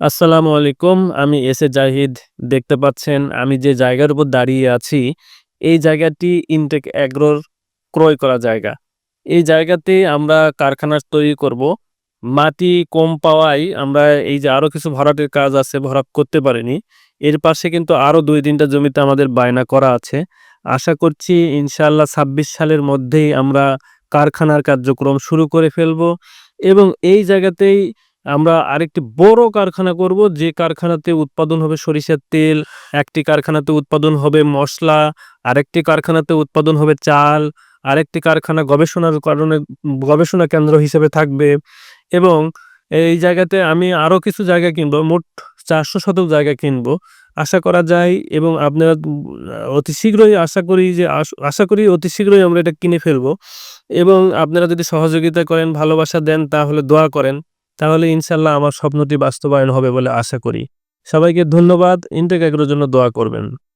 আসসালামু আলাইকুম। আমি এস এ জাহিদ। দেখতে পাচ্ছেন আমি যে জায়গার উপর দাঁড়িয়ে আছি, এই জায়গাটি ইনটেক অ্যাগ্রোর ক্রয় করা জায়গা। এই জায়গাতে আমরা কারখানা তৈরি করব। মাটি কম পাওয়ায় আমরা এই যে আরও কিছু ভরাটের কাজ আছে, ভরাট করতে পারিনি। এর পাশে কিন্তু আরও ২-৩ টা জমিতে আমাদের বায়না করা আছে। আশা করছি ইনশাআল্লাহ ২৬ সালের মধ্যেই আমরা কারখানার কার্যক্রম শুরু করে ফেলব এবং এই জায়গাতেই আমরা আরেকটি বড় কারখানা করব যে কারখানাতে উৎপাদন হবে সরিষার তেল, একটি কারখানাতে উৎপাদন হবে মশলা আরেকটি কারখানাতে উৎপাদন হবে চাল, আরেকটি কারখানা গবেষণার কারণে গবেষণা কেন্দ্র হিসেবে থাকবে এবং এই জায়গাতে আমি আরও কিছু জায়গা কিনবো। মোট ৪০০ শতক জায়গা কিনবো। আশা করা যায় এবং আপনারা অতি শীঘ্রই আশা করি যে আশা করি অতি শীঘ্রই আমরা এটা কিনে ফেলব এবং আপনারা যদি সহযোগিতা করেন, ভালোবাসা দেন, তাহলে দোয়া করেন। তাহলে ইনশাল্লাহ আমার স্বপ্নটি বাস্তবায়ন হবে বলে আশা করি। সবাইকে ধন্যবাদ। ইনটেক জন্য দোয়া করবেন।